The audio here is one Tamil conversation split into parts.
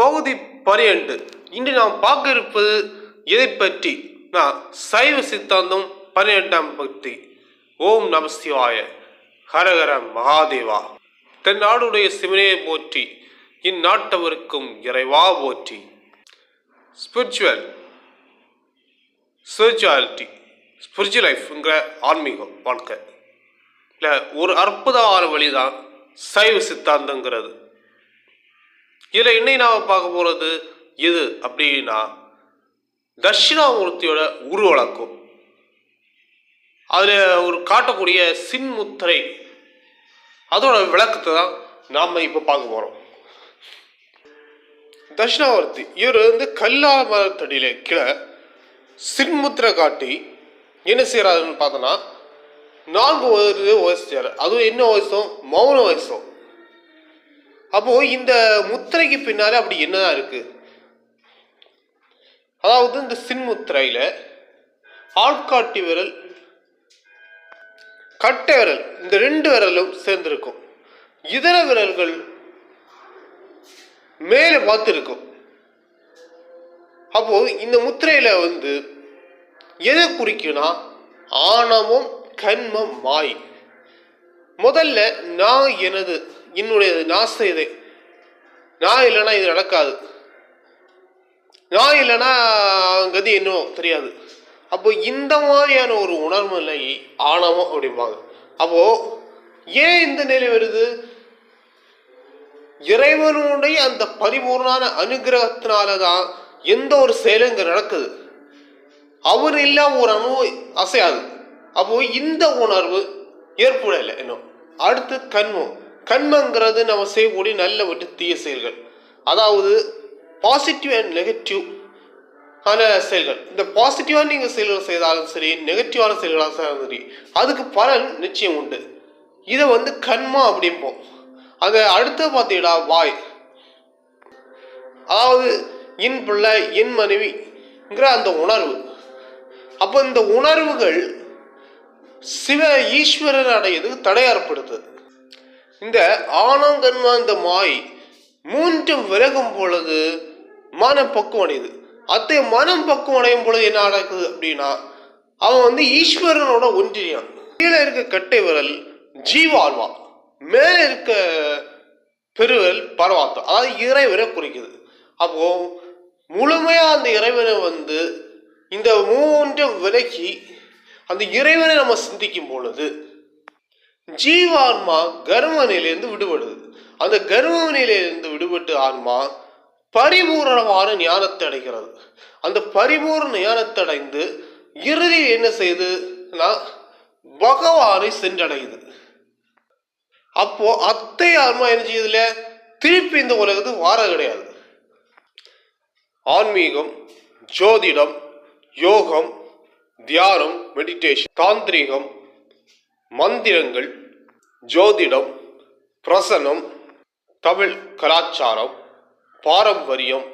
பகுதி பனிரெண்டு. இன்று நாம் பார்க்க இருப்பது எதை பற்றி நான் சைவ சித்தாந்தம் பன்னிரெண்டாம் பக்தி. ஓம் நம சிவாய. ஹரஹர மகாதேவா. தென்னாடுடைய சிவனையை போற்றி இந்நாட்டவருக்கும் இறைவா போற்றி. ஸ்பிரிச்சுவல் ஸ்பிரிச்சுவாலிட்டி ஸ்பிரிச்சுவல் லைஃப்ங்கிற ஆன்மீகம் வாழ்க்கை. இல்லை ஒரு அற்புதமான வழிதான் சைவ சித்தாந்தங்கிறது. இதில் இன்னைக்கு நாம் பார்க்க போகிறது எது? அப்படின்னா தட்சிணாமூர்த்தியோட உருவழக்கம் அதில் ஒரு காட்டக்கூடிய சின்முத்திரை. அதோட விளக்கத்தை தான் நாம் இப்போ பார்க்க போகிறோம் தட்சிணாமூர்த்தி இவர் வந்து கல்லா மரத்தடியில கீழே சின்முத்திரை காட்டி என்ன செய்கிறாருன்னு பார்த்தோன்னா நான்கு வயது வயசுச்சார் அதுவும் என்ன வயசும் மௌன வயசும் அப்போ இந்த முத்திரைக்கு பின்னாலே அப்படி என்னதான் இருக்கு? அதாவது இந்த சின்முத்திரையில ஆள்காட்டி விரல் கட்டை விரல் இந்த ரெண்டு விரலும் சேர்ந்திருக்கும். இதர விரல்கள் மேலே பார்த்துருக்கும். அப்போ இந்த முத்திரையில வந்து எதை குறிக்கும்னா ஆணவம் கண்மம் மாய். முதல்ல நான் எனது என்னுடையது நான் இது. நான் இல்லைன்னா இது நடக்காது. நான் இல்லைன்னா கதி என்னவோ தெரியாது. அப்போ இந்த மாதிரியான ஒரு உணர்வு நிலை ஆணவம் அப்படிம்பாங்க. அப்போ ஏன் இந்த நிலை வருது? இறைவனுடைய அந்த பரிபூர்ணான அனுகிரகத்தினால தான் எந்த ஒரு செயலும் இங்கே நடக்குது. அவர் இல்லாம ஒரு அணு அசையாது. அப்போ இந்த உணர்வு ஏற்படலை இன்னும். அடுத்து கண்மம் கண்மங்கிறது நம்ம செய்யக்கூடிய நல்ல விட்டு தீய செயல்கள். அதாவது பாசிட்டிவ் அண்ட் நெகட்டிவ் ஆன செயல்கள். இந்த பாசிட்டிவான நீங்கள் செயல்கள் செய்தாலும் சரி நெகட்டிவான செயல்களாக செய்தாலும் சரி அதுக்கு பலன் நிச்சயம் உண்டு. இதை வந்து கண்மா அப்படிம்போம். அதை அடுத்து பார்த்தீங்கன்னா வாய். அதாவது என் பிள்ளை என் மனைவிங்கிற அந்த உணர்வு. அப்போ இந்த உணர்வுகள் சிவ ஈஸ்வரன் அடையதுக்கு தடை ஏற்படுத்துது இந்த ஆனங்கன்மா இந்த மாய் மூன்றும் விலகும் பொழுது மனம் பக்குவம் அடையுது அத்தை மனம் பக்குவம் அடையும் பொழுது என்ன நடக்குது அப்படின்னா அவன் வந்து ஈஸ்வரனோட ஒன்றியான் கீழே இருக்க கட்டை விரல் ஜீவாழ்வா மேலே இருக்க பெருவல் பரவாத்தம் அதாவது இறைவனை குறிக்குது. அப்போ முழுமையாக அந்த இறைவனை வந்து இந்த மூன்றும் விலக்கி அந்த இறைவனை நம்ம சிந்திக்கும் பொழுது ஜீவான்மா கர்ம நிலையிலிருந்து விடுபடுது. அந்த கர்ம நிலையிலிருந்து விடுபட்டு ஆன்மா பரிபூரணமான ஞானத்தை அடைகிறது. அந்த பரிபூர்ண ஞானத்தை அடைந்து இறுதியில் என்ன செய்யுதுன்னா பகவானை சென்றடையுது. அப்போ அத்தை ஆன்மா என்ன செய்யுதுல? திருப்பி இந்த உலகத்துக்கு வார கிடையாது. ஆன்மீகம் ஜோதிடம் யோகம் தியானம் மெடிடேஷன் தாந்திரிகம் மந்திரங்கள் ஜோதிடம் பிரசனம் தமிழ் கலாச்சாரம் பாரம்பரியம்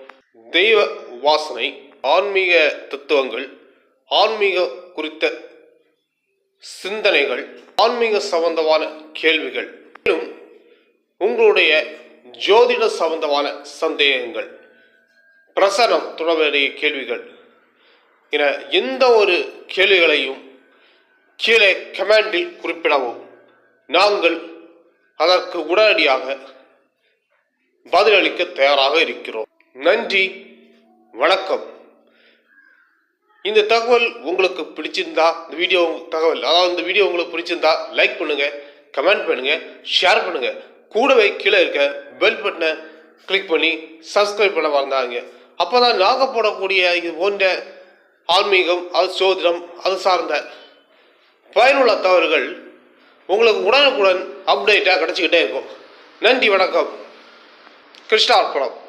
தெய்வ உபாசனை ஆன்மீக தத்துவங்கள் ஆன்மீக குறித்த சிந்தனைகள் ஆன்மீக சம்பந்தமான கேள்விகள் மேலும் உங்களுடைய ஜோதிட சம்பந்தமான சந்தேகங்கள் பிரசனம் தொடர்புடைய கேள்விகள் என எந்த ஒரு கேள்விகளையும் கீழே கமெண்டில் குறிப்பிடவும். நாங்கள் அதற்கு உடனடியாக பதிலளிக்க தயாராக இருக்கிறோம். நன்றி வணக்கம். இந்த தகவல் உங்களுக்கு பிடிச்சிருந்தா இந்த வீடியோ தகவல் அதாவது இந்த வீடியோ உங்களுக்கு பிடிச்சிருந்தா லைக் பண்ணுங்க கமெண்ட் பண்ணுங்க ஷேர் பண்ணுங்க. கூடவே கீழே இருக்க பெல் பட்டனை கிளிக் பண்ணி சப்ஸ்கிரைப் பண்ண வந்தாருங்க அப்போ தான் நாங்கள் போடக்கூடிய இது போன்ற ஆன்மீகம் அது சோதிடம் அது சார்ந்த பயனுள்ள தவறுகள் உங்களுக்கு உடனுக்குடன் அப்டேட்டாக கிடச்சிக்கிட்டே இருக்கும். நன்றி வணக்கம். கிருஷ்ணார்ப்பணம்